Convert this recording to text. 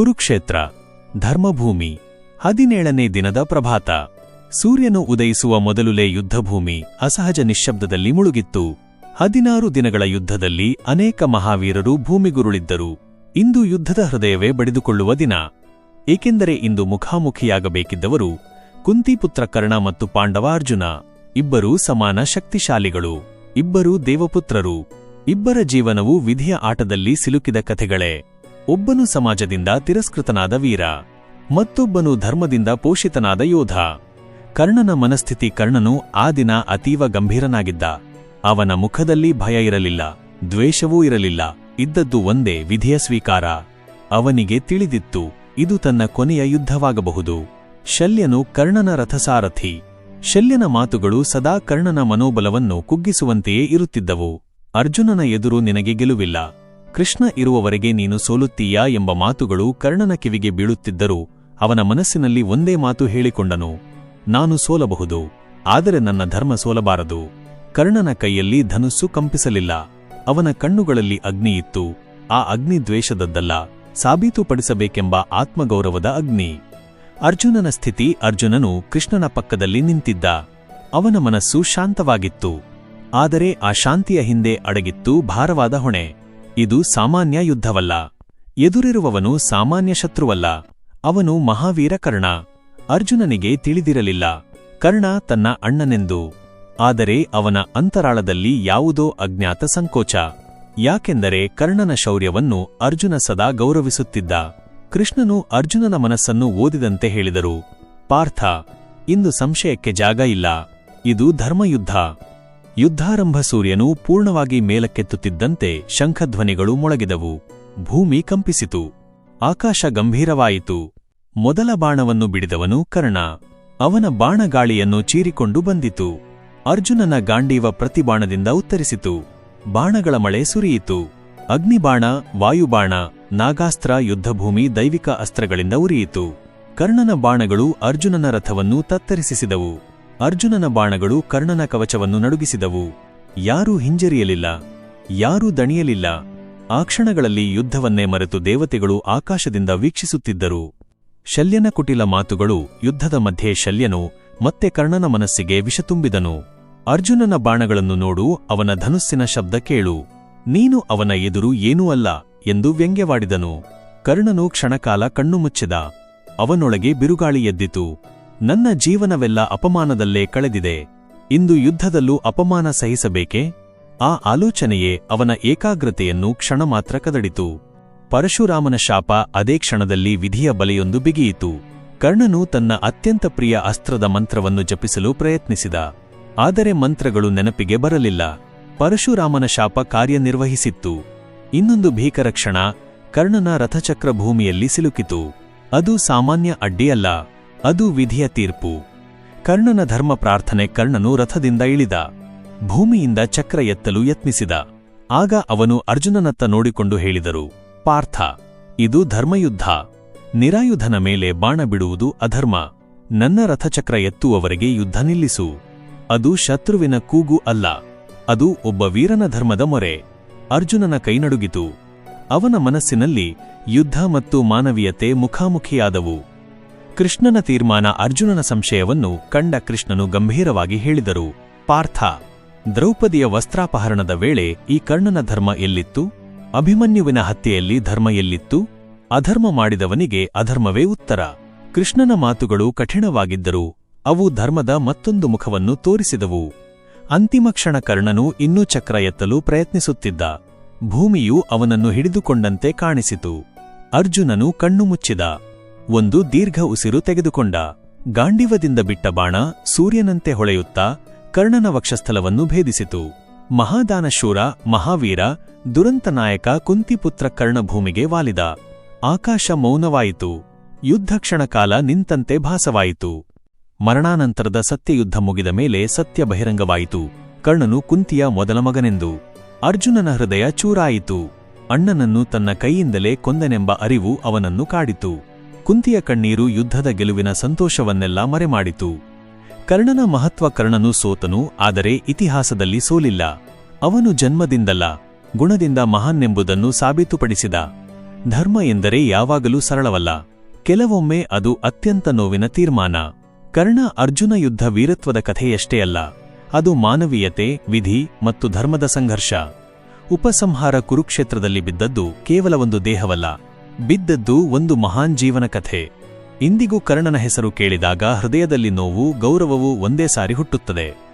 ಕುರುಕ್ಷೇತ್ರ, ಧರ್ಮಭೂಮಿ, ಹದಿನೇಳನೇ ದಿನದ ಪ್ರಭಾತ. ಸೂರ್ಯನು ಉದಯಿಸುವ ಮೊದಲುಲೇ ಯುದ್ಧಭೂಮಿ ಅಸಹಜ ನಿಶ್ಶಬ್ದದಲ್ಲಿ ಮುಳುಗಿತ್ತು. ಹದಿನಾರು ದಿನಗಳ ಯುದ್ಧದಲ್ಲಿ ಅನೇಕ ಮಹಾವೀರರು ಭೂಮಿಗುರುಳಿದ್ದರು. ಇಂದು ಯುದ್ಧದ ಹೃದಯವೇ ಬಡಿದುಕೊಳ್ಳುವ ದಿನ. ಏಕೆಂದರೆ ಇಂದು ಮುಖಾಮುಖಿಯಾಗಬೇಕಿದ್ದವರು ಕುಂತಿಪುತ್ರ ಕರ್ಣ ಮತ್ತು ಪಾಂಡವ ಅರ್ಜುನ, ಇಬ್ಬರೂ ಸಮಾನ ಶಕ್ತಿಶಾಲಿಗಳು, ಇಬ್ಬರೂ ದೇವಪುತ್ರರು. ಇಬ್ಬರ ಜೀವನವು ವಿಧಿಯ ಆಟದಲ್ಲಿ ಸಿಲುಕಿದ ಕಥೆಗಳೇ. ಒಬ್ಬನು ಸಮಾಜದಿಂದ ತಿರಸ್ಕೃತನಾದ ವೀರ, ಮತ್ತೊಬ್ಬನು ಧರ್ಮದಿಂದ ಪೋಷಿತನಾದ ಯೋಧ. ಕರ್ಣನ ಮನಸ್ಥಿತಿ ಕರ್ಣನು ಆ ದಿನ ಅತೀವ ಗಂಭೀರನಾಗಿದ್ದ. ಅವನ ಮುಖದಲ್ಲಿ ಭಯ ಇರಲಿಲ್ಲ, ದ್ವೇಷವೂ ಇರಲಿಲ್ಲ, ಇದ್ದದ್ದು ಒಂದೇ ವಿಧಿಯ ಸ್ವೀಕಾರ. ಅವನಿಗೆ ತಿಳಿದಿತ್ತು, ಇದು ತನ್ನ ಕೊನೆಯ ಯುದ್ಧವಾಗಬಹುದು. ಶಲ್ಯನು ಕರ್ಣನ ರಥಸಾರಥಿ. ಶಲ್ಯನ ಮಾತುಗಳು ಸದಾ ಕರ್ಣನ ಮನೋಬಲವನ್ನು ಕುಗ್ಗಿಸುವಂತೆಯೇ ಇರುತ್ತಿದ್ದವು. ಅರ್ಜುನನ ಎದುರು ನಿನಗೆ ಗೆಲುವಿಲ್ಲ. ಕೃಷ್ಣ ಇರುವವರೆಗೆ ನೀನು ಸೋಲುತ್ತೀಯಾ ಎಂಬ ಮಾತುಗಳು ಕರ್ಣನ ಕಿವಿಗೆ ಬೀಳುತ್ತಿದ್ದರೂ ಅವನ ಮನಸ್ಸಿನಲ್ಲಿ ಒಂದೇ ಮಾತು ಹೇಳಿಕೊಂಡನು, ನಾನು ಸೋಲಬಹುದು, ಆದರೆ ನನ್ನ ಧರ್ಮ ಸೋಲಬಾರದು. ಕರ್ಣನ ಕೈಯಲ್ಲಿ ಧನುಸ್ಸು ಕಂಪಿಸಲಿಲ್ಲ, ಅವನ ಕಣ್ಣುಗಳಲ್ಲಿ ಅಗ್ನಿ ಇತ್ತು, ಆ ಅಗ್ನಿ ದ್ವೇಷದದ್ದಲ್ಲ, ಸಾಬೀತುಪಡಿಸಬೇಕೆಂಬ ಆತ್ಮಗೌರವದ ಅಗ್ನಿ. ಅರ್ಜುನನ ಸ್ಥಿತಿ, ಅರ್ಜುನನು ಕೃಷ್ಣನ ಪಕ್ಕದಲ್ಲಿ ನಿಂತಿದ್ದ, ಅವನ ಮನಸ್ಸು ಶಾಂತವಾಗಿತ್ತು, ಆದರೆ ಆ ಶಾಂತಿಯ ಹಿಂದೆ ಅಡಗಿತ್ತು ಭಾರವಾದ ಹೊಣೆ. ಇದು ಸಾಮಾನ್ಯ ಯುದ್ಧವಲ್ಲ. ಎದುರಿರುವವನು ಸಾಮಾನ್ಯ ಶತ್ರುವಲ್ಲ. ಅವನು ಮಹಾವೀರ ಕರ್ಣ. ಅರ್ಜುನನಿಗೆ ತಿಳಿದಿರಲಿಲ್ಲ. ಕರ್ಣ ತನ್ನ ಅಣ್ಣನೆಂದು. ಆದರೆ ಅವನ ಅಂತರಾಳದಲ್ಲಿ ಯಾವುದೋ ಅಜ್ಞಾತ ಸಂಕೋಚ. ಯಾಕೆಂದರೆ ಕರ್ಣನ ಶೌರ್ಯವನ್ನು ಅರ್ಜುನ ಸದಾ ಗೌರವಿಸುತ್ತಿದ್ದ. ಕೃಷ್ಣನು ಅರ್ಜುನನ ಮನಸ್ಸನ್ನು ಓದಿದಂತೆ ಹೇಳಿದರು. ಪಾರ್ಥ, ಇಂದು ಸಂಶಯಕ್ಕೆ ಜಾಗ ಇಲ್ಲ. ಇದು ಧರ್ಮಯುದ್ಧ. ಯುದ್ಧಾರಂಭ ಸೂರ್ಯನು ಪೂರ್ಣವಾಗಿ ಮೇಲಕ್ಕೆತ್ತುತ್ತಿದ್ದಂತೆ ಶಂಖಧ್ವನಿಗಳು ಮೊಳಗಿದವು. ಭೂಮಿ ಕಂಪಿಸಿತು. ಆಕಾಶ ಗಂಭೀರವಾಯಿತು. ಮೊದಲ ಬಾಣವನ್ನು ಬಿಡಿದವನು ಕರ್ಣ. ಅವನ ಬಾಣಗಾಳಿಯನ್ನು ಚೀರಿಕೊಂಡು ಬಂದಿತು. ಅರ್ಜುನನ ಗಾಂಡೀವ ಪ್ರತಿಬಾಣದಿಂದ ಉತ್ತರಿಸಿತು. ಬಾಣಗಳ ಮಳೆ ಸುರಿಯಿತು. ಅಗ್ನಿಬಾಣ, ವಾಯುಬಾಣ, ನಾಗಾಸ್ತ್ರ, ಯುದ್ಧಭೂಮಿ, ದೈವಿಕ ಅಸ್ತ್ರಗಳಿಂದ ಉರಿಯಿತು. ಕರ್ಣನ ಬಾಣಗಳು ಅರ್ಜುನನ ರಥವನ್ನು ತತ್ತರಿಸಿಸಿದವು. ಅರ್ಜುನನ ಬಾಣಗಳು ಕರ್ಣನ ಕವಚವನ್ನು ನಡುಗಿಸಿದವು. ಯಾರೂ ಹಿಂಜರಿಯಲಿಲ್ಲ, ಯಾರೂ ದಣಿಯಲಿಲ್ಲ. ಆ ಕ್ಷಣಗಳಲ್ಲಿ ಯುದ್ಧವನ್ನೇ ಮರೆತು ದೇವತೆಗಳು ಆಕಾಶದಿಂದ ವೀಕ್ಷಿಸುತ್ತಿದ್ದರು. ಶಲ್ಯನ ಕುಟಿಲ ಮಾತುಗಳು ಯುದ್ಧದ ಮಧ್ಯೆ ಶಲ್ಯನು ಮತ್ತೆ ಕರ್ಣನ ಮನಸ್ಸಿಗೆ ವಿಷತುಂಬಿದನು ಅರ್ಜುನನ ಬಾಣಗಳನ್ನು ನೋಡು, ಅವನ ಧನುಸ್ಸಿನ ಶಬ್ದ ಕೇಳು. ನೀನು ಅವನ ಎದುರು ಏನೂ ಅಲ್ಲ ಎಂದು ವ್ಯಂಗ್ಯವಾಡಿದನು. ಕರ್ಣನು ಕ್ಷಣಕಾಲ ಕಣ್ಣು ಮುಚ್ಚಿದ. ಅವನೊಳಗೆ ಬಿರುಗಾಳಿ ಎದ್ದಿತು. ನನ್ನ ಜೀವನವೆಲ್ಲ ಅಪಮಾನದಲ್ಲೇ ಕಳೆದಿದೆ. ಇಂದು ಯುದ್ಧದಲ್ಲೂ ಅಪಮಾನ ಸಹಿಸಬೇಕೆ? ಆ ಆಲೋಚನೆಯೇ ಅವನ ಏಕಾಗ್ರತೆಯನ್ನು ಕ್ಷಣ ಮಾತ್ರ ಕದಡಿತು. ಪರಶುರಾಮನ ಶಾಪ ಅದೇ ಕ್ಷಣದಲ್ಲಿ ವಿಧಿಯ ಬಲೆಯೊಂದು ಬಿಗಿಯಿತು. ಕರ್ಣನು ತನ್ನ ಅತ್ಯಂತ ಪ್ರಿಯ ಅಸ್ತ್ರದ ಮಂತ್ರವನ್ನು ಜಪಿಸಲು ಪ್ರಯತ್ನಿಸಿದ. ಆದರೆ ಮಂತ್ರಗಳು ನೆನಪಿಗೆ ಬರಲಿಲ್ಲ. ಪರಶುರಾಮನ ಶಾಪ ಕಾರ್ಯನಿರ್ವಹಿಸಿತ್ತು. ಇನ್ನೊಂದು ಭೀಕರ ಕ್ಷಣ ಕರ್ಣನ ರಥಚಕ್ರ ಭೂಮಿಯಲ್ಲಿ ಸಿಲುಕಿತು. ಅದು ಸಾಮಾನ್ಯ ಅಡ್ಡಿಯಲ್ಲ. ಅದು ವಿಧಿಯ ತೀರ್ಪು. ಕರ್ಣನ ಧರ್ಮ ಪ್ರಾರ್ಥನೆ ಕರ್ಣನು ರಥದಿಂದ ಇಳಿದ. ಭೂಮಿಯಿಂದ ಚಕ್ರ ಎತ್ತಲು ಯತ್ನಿಸಿದ. ಆಗ ಅವನು ಅರ್ಜುನನತ್ತ ನೋಡಿಕೊಂಡು ಹೇಳಿದರು, ಪಾರ್ಥ, ಇದು ಧರ್ಮಯುದ್ಧ. ನಿರಾಯುಧನ ಮೇಲೆ ಬಾಣ ಬಿಡುವುದು ಅಧರ್ಮ. ನನ್ನ ರಥಚಕ್ರ ಎತ್ತುವವರೆಗೆ ಯುದ್ಧ ನಿಲ್ಲಿಸು. ಅದು ಶತ್ರುವಿನ ಕೂಗು ಅಲ್ಲ. ಅದು ಒಬ್ಬ ವೀರನ ಧರ್ಮದ ಮೊರೆ. ಅರ್ಜುನನ ಕೈನಡುಗಿತು. ಅವನ ಮನಸ್ಸಿನಲ್ಲಿ ಯುದ್ಧ ಮತ್ತು ಮಾನವೀಯತೆ ಮುಖಾಮುಖಿಯಾದವು. ಕೃಷ್ಣನ ತೀರ್ಮಾನ ಅರ್ಜುನನ ಸಂಶಯವನ್ನು ಕಂಡ ಕೃಷ್ಣನು ಗಂಭೀರವಾಗಿ ಹೇಳಿದರು. ಪಾರ್ಥ, ದ್ರೌಪದಿಯ ವಸ್ತ್ರಾಪಹರಣದ ವೇಳೆ ಈ ಕರ್ಣನ ಧರ್ಮ ಎಲ್ಲಿತ್ತು? ಅಭಿಮನ್ಯುವಿನ ಹತ್ಯೆಯಲ್ಲಿ ಧರ್ಮ ಎಲ್ಲಿತ್ತು? ಅಧರ್ಮ ಮಾಡಿದವನಿಗೆ ಅಧರ್ಮವೇ ಉತ್ತರ. ಕೃಷ್ಣನ ಮಾತುಗಳು ಕಠಿಣವಾಗಿದ್ದರು ಅವು ಧರ್ಮದ ಮತ್ತೊಂದು ಮುಖವನ್ನು ತೋರಿಸಿದವು. ಅಂತಿಮ ಕ್ಷಣ ಕರ್ಣನು ಇನ್ನೂ ಚಕ್ರ ಎತ್ತಲು ಪ್ರಯತ್ನಿಸುತ್ತಿದ್ದ. ಭೂಮಿಯು ಅವನನ್ನು ಹಿಡಿದುಕೊಂಡಂತೆ ಕಾಣಿಸಿತು. ಅರ್ಜುನನು ಕಣ್ಣು ಮುಚ್ಚಿದ. ಒಂದು ದೀರ್ಘ ಉಸಿರು ತೆಗೆದುಕೊಂಡ. ಗಾಂಡಿವದಿಂದ ಬಿಟ್ಟ ಬಾಣ ಸೂರ್ಯನಂತೆ ಹೊಳೆಯುತ್ತಾ ಕರ್ಣನ ವಕ್ಷಸ್ಥಲವನ್ನು ಭೇದಿಸಿತು. ಮಹಾದಾನಶೂರ ಮಹಾವೀರ, ದುರಂತ ನಾಯಕ ಕುಂತಿಪುತ್ರ ಕರ್ಣಭೂಮಿಗೆ ವಾಲಿದ. ಆಕಾಶ ಮೌನವಾಯಿತು. ಯುದ್ಧ ಕ್ಷಣಕಾಲ ನಿಂತಂತೆ ಭಾಸವಾಯಿತು. ಮರಣಾನಂತರದ ಸತ್ಯಯುದ್ಧ ಮುಗಿದ ಮೇಲೆ ಸತ್ಯ ಬಹಿರಂಗವಾಯಿತು. ಕರ್ಣನು ಕುಂತಿಯ ಮೊದಲ ಮಗನೆಂದು. ಅರ್ಜುನನ ಹೃದಯ ಚೂರಾಯಿತು. ಅಣ್ಣನನ್ನು ತನ್ನ ಕೈಯಿಂದಲೇ ಕೊಂದನೆಂಬ ಅರಿವು ಅವನನ್ನು ಕಾಡಿತು. ಕುಂತಿಯ ಕಣ್ಣೀರು ಯುದ್ಧದ ಗೆಲುವಿನ ಸಂತೋಷವನ್ನೆಲ್ಲ ಮರೆಮಾಡಿತು. ಕರ್ಣನ ಮಹತ್ವ ಕರ್ಣನು ಸೋತನು, ಆದರೆ ಇತಿಹಾಸದಲ್ಲಿ ಸೋಲಿಲ್ಲ. ಅವನು ಜನ್ಮದಿಂದಲ್ಲ, ಗುಣದಿಂದ ಮಹಾನ್ನೆಂಬುದನ್ನು ಸಾಬೀತುಪಡಿಸಿದ. ಧರ್ಮ ಎಂದರೆ ಯಾವಾಗಲೂ ಸರಳವಲ್ಲ. ಕೆಲವೊಮ್ಮೆ ಅದು ಅತ್ಯಂತ ನೋವಿನ ತೀರ್ಮಾನ. ಕರ್ಣ ಅರ್ಜುನ ಯುದ್ಧ ವೀರತ್ವದ ಕಥೆಯಷ್ಟೇ ಅಲ್ಲ, ಅದು ಮಾನವೀಯತೆ, ವಿಧಿ ಮತ್ತು ಧರ್ಮದ ಸಂಘರ್ಷ. ಉಪಸಂಹಾರ ಕುರುಕ್ಷೇತ್ರದಲ್ಲಿ ಬಿದ್ದದ್ದು ಕೇವಲ ಒಂದು ದೇಹವಲ್ಲ. ಬಿದ್ದದ್ದು ಒಂದು ಮಹಾನ್ ಜೀವನ ಕಥೆ. ಇಂದಿಗೂ ಕರ್ಣನ ಹೆಸರು ಕೇಳಿದಾಗ ಹೃದಯದಲ್ಲಿ ನೋವು, ಗೌರವವು ಒಂದೇ ಸಾರಿ ಹುಟ್ಟುತ್ತದೆ.